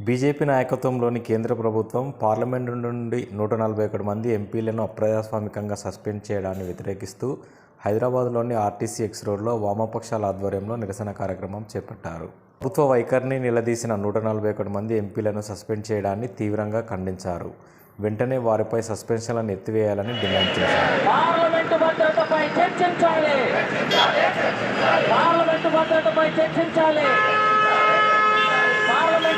BJP నాయకత్వంలోని కేంద్ర ప్రభుత్వం పార్లమెంటు నుండి నూట నలభై ఒకటి మంది ఎంపీలను అప్రజాస్వామికంగా సస్పెండ్ చేయడాన్ని వ్యతిరేకిస్తూ హైదరాబాద్లోని ఆర్టీసీ ఎక్స్ రోడ్లో వామపక్షాల ఆధ్వర్యంలో నిరసన కార్యక్రమం చేపట్టారు. ప్రభుత్వ వైఖరిని నిలదీసిన నూట నలభై ఒకటి మంది ఎంపీలను సస్పెండ్ చేయడాన్ని తీవ్రంగా ఖండించారు. వెంటనే వారిపై సస్పెన్షన్లను ఎత్తివేయాలని డిమాండ్ చేశారు. చర్చించాలి.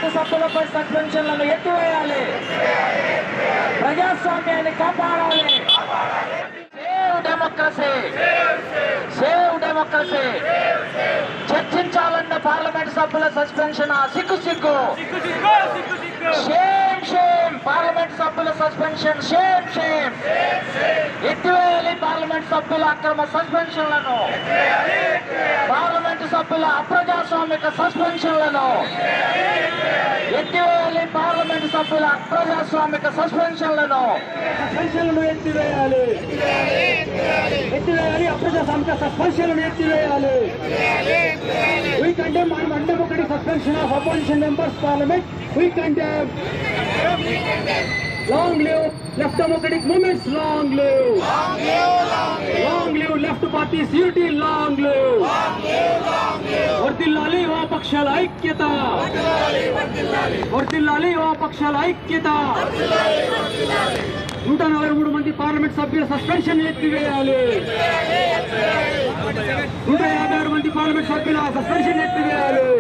పార్లమెంటు భద్రతపై చర్చించాలి పార్లమెంటు సభ్యులపై సస్పెన్షన్లను ఎత్తివేయాలి. ప్రజాస్వామ్యాన్ని కాపాడాలి. సేవ్ డెమోక్రసీ సేవ్ డెమోక్రసీ చర్చించాలన్న పార్లమెంట్ సభ్యుల సస్పెన్షన్ సిగ్గు సిగ్గు. షేమ్ షేమ్ పార్లమెంట్ సభ్యుల సస్పెన్షన్ షేమ్ షేమ్ ఎత్తివేయాలి. పార్లమెంట్ సభ్యుల అక్రమ సస్పెన్షన్లను. పార్లమెంట్ సభ్యుల అప్రజాస్వామిక సస్పెన్షన్లను. ఎత్తివేయాలి పార్లమెంట్ సభ్యుల అప్రజాస్వామిక సస్పెన్షన్లను. సస్పెన్షన్లను ఎత్తివేయాలి. ఎత్తివేయాలి అప్రజాస్వామిక సస్పెన్షన్లను ఎత్తివేయాలి. వీ కంటే మనం అంటే ఒకటి suspension of opposition members parliament. We long live left democratic movements long live. Long live left parties unity long live. వర్దిల్లాలి పక్షాల ఐక్యత. వర్దిల్లాలి పక్షాల ఐక్యత. నూట నలభై మూడు మంది పార్లమెంట్ సభ్యుల సస్పెన్షన్ ఎత్తివేయాలి. నూట యాభై ఆరు మంది పార్లమెంట్ సభ్యుల సస్పెన్షన్ ఎత్తివేయాలి.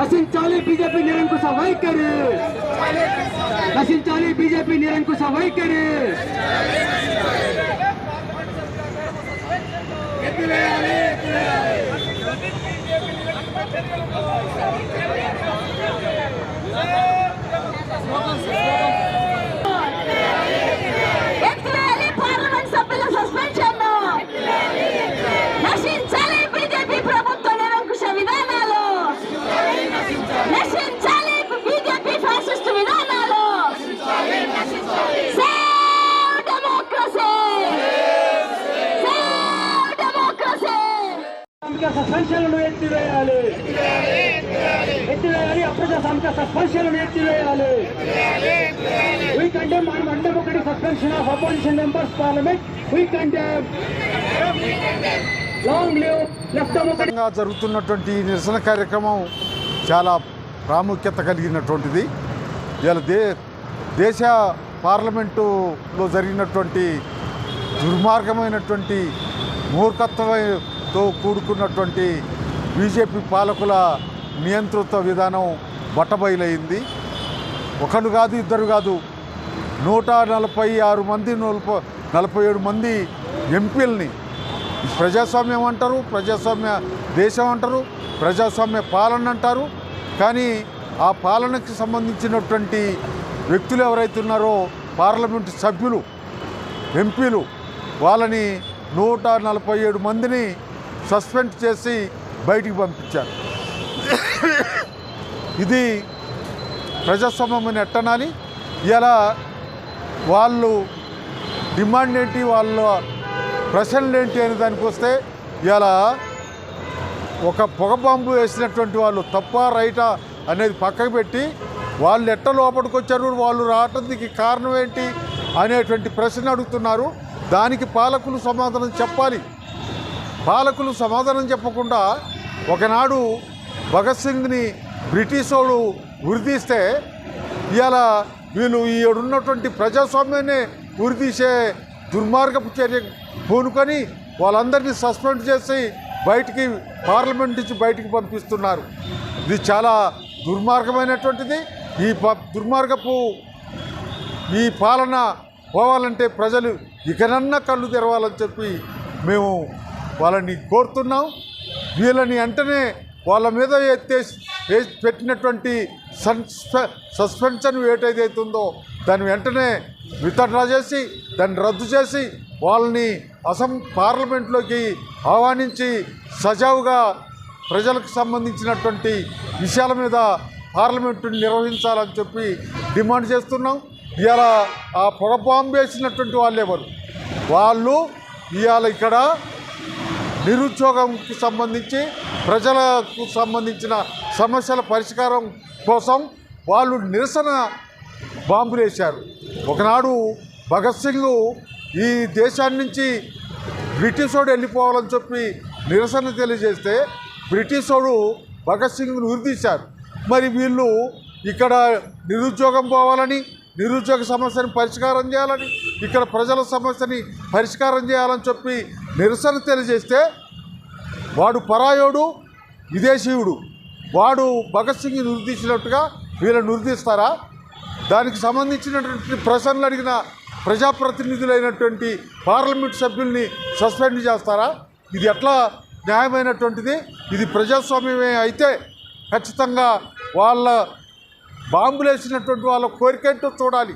నశించాలి బీజేపీ నిరంకుశ వైఖరి. నశించాలి బీజేపీ నిరంకుశ వైఖరి. ఎత్తివేయాలి సస్పెన్షన్లను ఎత్తివేయాలి. ఎత్తివేయాలి అప్రజాస్వామిక సస్పెన్షన్లను ఎత్తివేయాలి. వీ కంటే మనం అంటే ఒకటి suspension of opposition members parliament we కంటే లాంగ్ లివ్ లెఫ్ట్ జరుగుతున్నటువంటి ఈ నిరసన కార్యక్రమం చాలా ప్రాముఖ్యత కలిగినటువంటిది. ఇలా దే దేశ పార్లమెంటులో జరిగినటువంటి దుర్మార్గమైనటువంటి మూర్ఖత్వమైన తో కూడుకున్నటువంటి బీజేపీ పాలకుల నియంతృత్వ విధానం బట్టబయలైంది. ఒకరు కాదు ఇద్దరు కాదు. నూట నలభై ఆరు మంది నలభై నలభై ఏడు మంది ఎంపీలని ప్రజాస్వామ్యం అంటారు ప్రజాస్వామ్య దేశం అంటారు ప్రజాస్వామ్య పాలన అంటారు. కానీ ఆ పాలనకి సంబంధించినటువంటి వ్యక్తులు ఎవరైతే ఉన్నారో పార్లమెంటు సభ్యులు ఎంపీలు వాళ్ళని నూట నలభై ఏడు మందిని సస్పెండ్ చేసి బయటికి పంపించారు. ఇది ప్రజాస్వామ్యం అని ఎట్టనాలి. ఇలా వాళ్ళు డిమాండ్ ఏంటి వాళ్ళ ప్రశ్నలు ఏంటి అనే దానికి వస్తే ఇలా ఒక పొగ బాంబు వేసినటువంటి వాళ్ళు తప్ప రైటా అనేది పక్కకు పెట్టి వాళ్ళు ఎట్ట లోపలికి వచ్చారు వాళ్ళు రావటానికి కారణం ఏంటి అనేటువంటి ప్రశ్న అడుగుతున్నారు. దానికి పాలకులు సమాధానం చెప్పాలి. పాలకులు సమాధానం చెప్పకుండా ఒకనాడు భగత్ సింగ్ని బ్రిటిష్ వాడు ఉరితీస్తే ఇవాళ వీళ్ళు ఈడున్నటువంటి ప్రజాస్వామ్యాన్ని ఉరితీసే దుర్మార్గపు చర్య పూనుకొని వాళ్ళందరినీ సస్పెండ్ చేసి బయటికి పార్లమెంట్ నుంచి బయటికి పంపిస్తున్నారు. ఇది చాలా దుర్మార్గమైనటువంటిది. ఈ ప- దుర్మార్గపు ఈ పాలన పోవాలంటే ప్రజలు ఇకనన్నా కళ్ళు తెరవాలని చెప్పి మేము వాళ్ళని కోరుతున్నాం. వీళ్ళని వెంటనే వాళ్ళ మీద ఎత్తే పెట్టినటువంటి సన్స్పె సస్పెన్షన్ ఏటైతే ఉందో దాన్ని వెంటనే వితడ్రా చేసి దాన్ని రద్దు చేసి వాళ్ళని అసం పార్లమెంట్లోకి ఆహ్వానించి సజావుగా ప్రజలకు సంబంధించినటువంటి విషయాల మీద పార్లమెంటుని నిర్వహించాలని చెప్పి డిమాండ్ చేస్తున్నాం. ఇవాళ ఆ పొగ బాంబు వేసినటువంటి వాళ్ళు ఎవరు వాళ్ళు ఇవాళ ఇక్కడ నిరుద్యోగంకి సంబంధించి ప్రజలకు సంబంధించిన సమస్యల పరిష్కారం కోసం వాళ్ళు నిరసన బాంబులు వేశారు ఒకనాడు భగత్ సింగ్ ఈ దేశాన్ని నుంచి బ్రిటిషోడు వెళ్ళిపోవాలని చెప్పి నిరసన తెలియజేస్తే బ్రిటిషోడు భగత్ సింగ్ను ఉరిదీశారు మరి వీళ్ళు ఇక్కడ నిరుద్యోగం పోవాలని నిరుద్యోగ సమస్యని పరిష్కారం చేయాలని ఇక్కడ ప్రజల సమస్యని పరిష్కారం చేయాలని చెప్పి నిరసన తెలియజేస్తే వాడు పరాయోడు విదేశీయుడు. వాడు భగత్ సింగ్ నిర్దేశించినట్టుగా వీళ్ళని నిర్దిస్తారా దానికి సంబంధించినటువంటి ప్రశ్నలు అడిగిన ప్రజాప్రతినిధులైనటువంటి పార్లమెంట్ సభ్యుల్ని సస్పెండ్ చేస్తారా? ఇది ఎట్లా న్యాయమైనటువంటిది? ఇది ప్రజాస్వామ్యమే అయితే ఖచ్చితంగా వాళ్ళ బాంబులేసినటువంటి వాళ్ళ కోరికేంటో చూడాలి.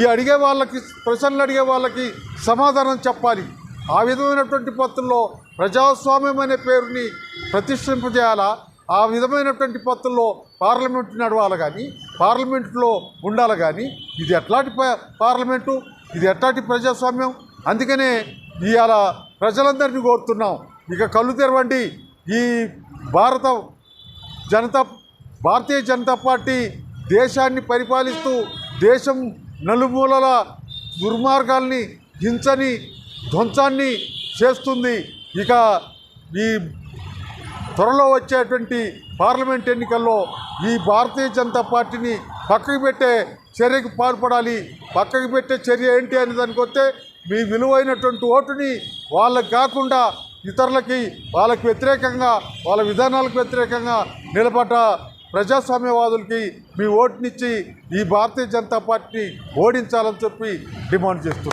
ఈ అడిగే వాళ్ళకి ప్రశ్నలు అడిగే వాళ్ళకి సమాధానం చెప్పాలి. ఆ విధమైనటువంటి పత్రుల్లో ప్రజాస్వామ్యం అనే పేరుని ప్రతిష్ఠింపజేయాలా? ఆ విధమైనటువంటి పత్రుల్లో పార్లమెంట్ నడవాలి కానీ పార్లమెంట్లో ఉండాలి కానీ ఇది ఎట్లాంటి ప- పార్లమెంటు? ఇది ఎట్లాంటి ప్రజాస్వామ్యం? అందుకనే ఇవాళ ప్రజలందరినీ కోరుతున్నాం. ఇక కళ్ళు తెరవండి. ఈ భారత జనతా భారతీయ జనతా పార్టీ దేశాన్ని పరిపాలిస్తూ దేశం నలుమూలల దుర్మార్గాల్ని హింసని ధ్వంసాన్ని చేస్తుంది. ఇక ఈ త్వరలో వచ్చేటువంటి పార్లమెంట్ ఎన్నికల్లో ఈ భారతీయ జనతా పార్టీని పక్కకు పెట్టే చర్యకు పాల్పడాలి. పక్కకు పెట్టే చర్య ఏంటి అనే దానికి వస్తే మీ విలువైనటువంటి ఓటుని వాళ్ళకి కాకుండా ఇతరులకి వాళ్ళకి వ్యతిరేకంగా వాళ్ళ విధానాలకు వ్యతిరేకంగా నిలబడ్డ ప్రజాస్వామ్యవాదులకి మీ ఓటునిచ్చి ఈ భారతీయ జనతా పార్టీని ఓడించాలని చెప్పి డిమాండ్ చేస్తుంది